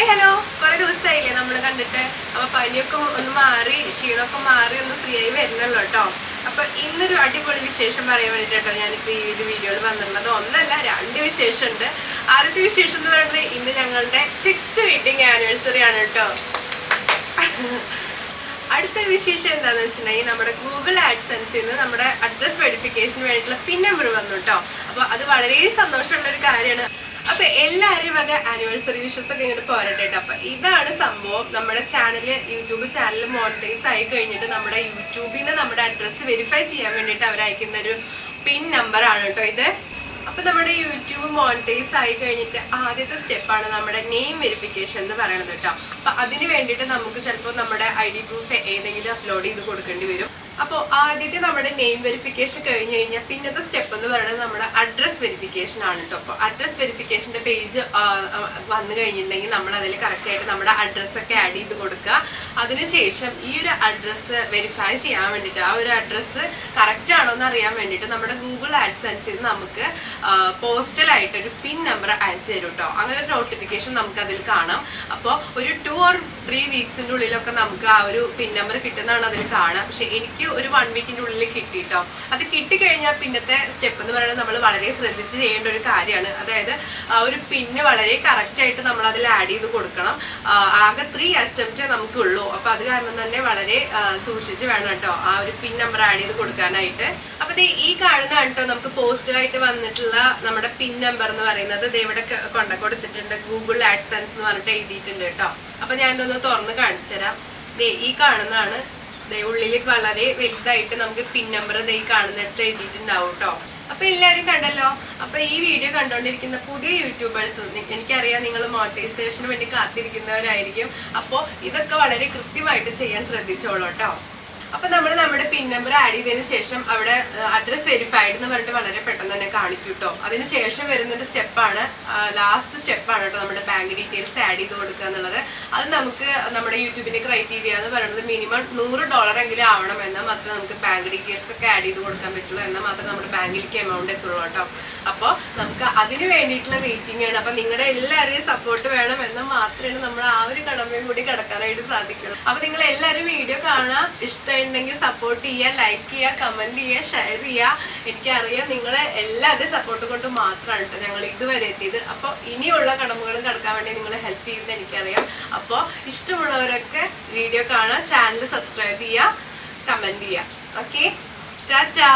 Hi hello കുറെ ദിവസമായില്ലേ നമ്മൾ കണ്ടിട്ട്. അപ്പൊ പനിയൊക്കെ ഒന്ന് മാറി ക്ഷീണമൊക്കെ മാറി ഒന്ന് ഫ്രീ ആയി വരുന്നുള്ളൂ കേട്ടോ. അപ്പൊ ഇന്നൊരു അടിപൊളി വിശേഷം പറയാൻ വേണ്ടിട്ടോ ഞാനിപ്പോ ഈ ഒരു വീഡിയോയിൽ വന്നിട്ടുള്ളത്. ഒന്നല്ല രണ്ട് വിശേഷമുണ്ട്. ആദ്യത്തെ വിശേഷം എന്ന് പറയുന്നത് ഇന്ന് ഞങ്ങളുടെ സിക്സ്ത് വെഡിങ് ആനിവേഴ്സറി ആണ് കേട്ടോ. അടുത്ത വിശേഷം എന്താണെന്ന് വെച്ചിട്ടുണ്ടെങ്കിൽ നമ്മുടെ ഗൂഗിൾ ആഡ്സൻസിൽ നിന്ന് നമ്മുടെ അഡ്രസ് വെരിഫിക്കേഷന് വേണ്ടിയിട്ടുള്ള പിൻ നമ്പർ വന്നു കേട്ടോ. അപ്പൊ അത് വളരെ സന്തോഷമുള്ള ഒരു കാര്യമാണ്. അപ്പൊ എല്ലാവരും വക ആനിവേഴ്സറി വിഷസ് ഒക്കെ ഇങ്ങോട്ട് പോരട്ടെ അപ്പൊ ഇതാണ് സംഭവം. നമ്മുടെ ചാനൽ യൂട്യൂബ് ചാനൽ മോണിറ്റൈസ് ആയി കഴിഞ്ഞിട്ട് നമ്മുടെ യൂട്യൂബിൽ നമ്മുടെ അഡ്രസ്സ് വെരിഫൈ ചെയ്യാൻ വേണ്ടിയിട്ട് അവർ അയക്കുന്ന ഒരു പിൻ നമ്പർ ആണ് കേട്ടോ ഇത്. അപ്പൊ നമ്മുടെ യൂട്യൂബ് മോണിറ്റൈസ് ആയി കഴിഞ്ഞിട്ട് ആദ്യത്തെ സ്റ്റെപ്പാണ് നമ്മുടെ നെയിം വെരിഫിക്കേഷൻ എന്ന് പറയുന്നത് കേട്ടോ അപ്പൊ അതിന് വേണ്ടിയിട്ട് നമുക്ക് ചിലപ്പോൾ നമ്മുടെ ഐ ഡി പ്രൂഫ് ഏതെങ്കിലും അപ്ലോഡ് ചെയ്ത് കൊടുക്കേണ്ടി വരും. അപ്പോൾ ആദ്യത്തെ നമ്മുടെ നെയിം വെരിഫിക്കേഷൻ കഴിഞ്ഞ് കഴിഞ്ഞാൽ പിന്നത്തെ സ്റ്റെപ്പ് എന്ന് പറയുന്നത് നമ്മുടെ അഡ്രസ് വെരിഫിക്കേഷൻ ആണ് കേട്ടോ അപ്പോൾ അഡ്രസ് വെരിഫിക്കേഷന്റെ പേജ് വന്നു കഴിഞ്ഞിട്ടുണ്ടെങ്കിൽ നമ്മൾ അതിൽ കറക്റ്റായിട്ട് നമ്മുടെ അഡ്രസ്സൊക്കെ ആഡ് ചെയ്ത് കൊടുക്കുക. അതിനുശേഷം ഈ ഒരു അഡ്രസ്സ് വെരിഫൈ ചെയ്യാൻ വേണ്ടിയിട്ട് ആ ഒരു അഡ്രസ്സ് കറക്റ്റ് ആണോ എന്ന് അറിയാൻ വേണ്ടിയിട്ട് നമ്മുടെ ഗൂഗിൾ ആഡ്സൻസ് ചെയ്ത് നമുക്ക് പോസ്റ്റലായിട്ട് ഒരു പിൻ നമ്പർ അയച്ചു തരും കേട്ടോ അങ്ങനെ ഒരു നോട്ടിഫിക്കേഷൻ നമുക്ക് അതിൽ കാണാം. അപ്പോൾ ഒരു ടു ഓർ ത്രീ വീക്സിന്റെ ഉള്ളിലൊക്കെ നമുക്ക് ആ ഒരു പിൻ നമ്പർ കിട്ടുന്നതാണ് അതിൽ കാണാം. പക്ഷെ എനിക്ക് ഒരു വൺ വീക്കിന്റെ ഉള്ളിൽ കിട്ടിയിട്ടോ അത് കിട്ടിക്കഴിഞ്ഞാൽ പിന്നത്തെ സ്റ്റെപ്പ് എന്ന് പറയുന്നത് നമ്മൾ വളരെ ശ്രദ്ധിച്ച് ചെയ്യേണ്ട ഒരു കാര്യമാണ്. അതായത് ആ ഒരു പിന്ന് വളരെ കറക്റ്റ് ആയിട്ട് നമ്മൾ അതിൽ ആഡ് ചെയ്ത് കൊടുക്കണം. ആകെ ത്രീ അറ്റംപ്റ്റ് നമുക്കുള്ളൂ. അപ്പൊ അത് കാരണം തന്നെ വളരെ സൂക്ഷിച്ച് വേണം കേട്ടോ ആ ഒരു പിൻ നമ്പർ ആഡ് ചെയ്ത് കൊടുക്കാനായിട്ട്. അപ്പൊ ദേ ഈ കാണുന്നതാണ് കേട്ടോ നമുക്ക് പോസ്റ്റലായിട്ട് വന്നിട്ടുള്ള നമ്മുടെ പിൻ നമ്പർ എന്ന് പറയുന്നത് ദേ ഇവിടെ കൊണ്ട കൊടുത്തിട്ടുണ്ട് ഗൂഗിൾ ആഡ്സൻസ് എന്ന് പറഞ്ഞിട്ട് എഴുതിയിട്ടുണ്ട് കേട്ടോ. അപ്പൊ ഞാൻ ഇതൊന്ന് തുറന്ന് കാണിച്ചു തരാം. ദേ ഈ കാണുന്നതാണ്. ദേ ഉള്ളിൽ വളരെ വലുതായിട്ട് നമുക്ക് പിൻ നമ്പർ ദേ ഈ കാണുന്നിടത്ത് എഴുതിയിട്ടുണ്ടാവും കേട്ടോ അപ്പൊ എല്ലാരും കണ്ടല്ലോ? അപ്പൊ ഈ വീഡിയോ കണ്ടുകൊണ്ടിരിക്കുന്ന പുതിയ യൂട്യൂബേഴ്സ് എനിക്കറിയാം നിങ്ങൾ മോണിറ്റൈസേഷന് വേണ്ടി കാത്തിരിക്കുന്നവരായിരിക്കും. അപ്പോൾ ഇതൊക്കെ വളരെ കൃത്യമായിട്ട് ചെയ്യാൻ ശ്രദ്ധിച്ചോളൂ കേട്ടോ അപ്പൊ നമ്മൾ നമ്മുടെ പിൻ നമ്പർ ആഡ് ചെയ്തതിന് ശേഷം അവിടെ അഡ്രസ് വെരിഫൈഡ് എന്ന് പറഞ്ഞിട്ട് വളരെ പെട്ടെന്ന് തന്നെ കാണിക്കും കേട്ടോ അതിന് ശേഷം വരുന്ന ഒരു സ്റ്റെപ്പാണ് ലാസ്റ്റ് സ്റ്റെപ്പാണ് കേട്ടോ നമ്മുടെ ബാങ്ക് ഡീറ്റെയിൽസ് ആഡ് ചെയ്ത് കൊടുക്കുക എന്നുള്ളത്. അത് നമുക്ക് നമ്മുടെ യൂട്യൂബിന്റെ ക്രൈറ്റീരിയ എന്ന് പറയുന്നത് മിനിമം നൂറ് ഡോളർ എങ്കിലും ആവണം എന്നാൽ മാത്രമേ നമുക്ക് ബാങ്ക് ഡീറ്റെയിൽസ് ഒക്കെ ആഡ് ചെയ്ത് കൊടുക്കാൻ പറ്റുള്ളൂ എന്നാൽ മാത്രമേ നമ്മുടെ ബാങ്കിലേക്ക് എമൗണ്ട് എത്തുള്ളൂ കേട്ടോ അപ്പോൾ നമുക്ക് അതിന് വേണ്ടിയിട്ടുള്ള വെയിറ്റിംഗ് ആണ്. അപ്പം നിങ്ങളുടെ എല്ലാവരെയും സപ്പോർട്ട് വേണം എന്നാൽ മാത്രമേ നമ്മൾ ആ ഒരു കടമയും കൂടി കടക്കാനായിട്ട് സാധിക്കുള്ളൂ. അപ്പം നിങ്ങൾ എല്ലാവരും വീഡിയോ കാണാൻ ഇഷ്ടമുണ്ടെങ്കിൽ സപ്പോർട്ട് ചെയ്യുക ലൈക്ക് ചെയ്യുക കമന്റ് ചെയ്യുക ഷെയർ ചെയ്യുക. എനിക്കറിയാം നിങ്ങൾ എല്ലാവരുടെ സപ്പോർട്ട് കൊണ്ട് മാത്രമാണ് കേട്ടോ ഞങ്ങൾ ഇതുവരെ എത്തിയത്. അപ്പോൾ ഇനിയുള്ള കടമകളും കടക്കാൻ വേണ്ടി നിങ്ങൾ ഹെൽപ്പ് ചെയ്യുന്നത് എനിക്കറിയാം. അപ്പോൾ ഇഷ്ടമുള്ളവരൊക്കെ വീഡിയോ കാണുക ചാനൽ സബ്സ്ക്രൈബ് ചെയ്യുക കമന്റ് ചെയ്യുക. Okay tata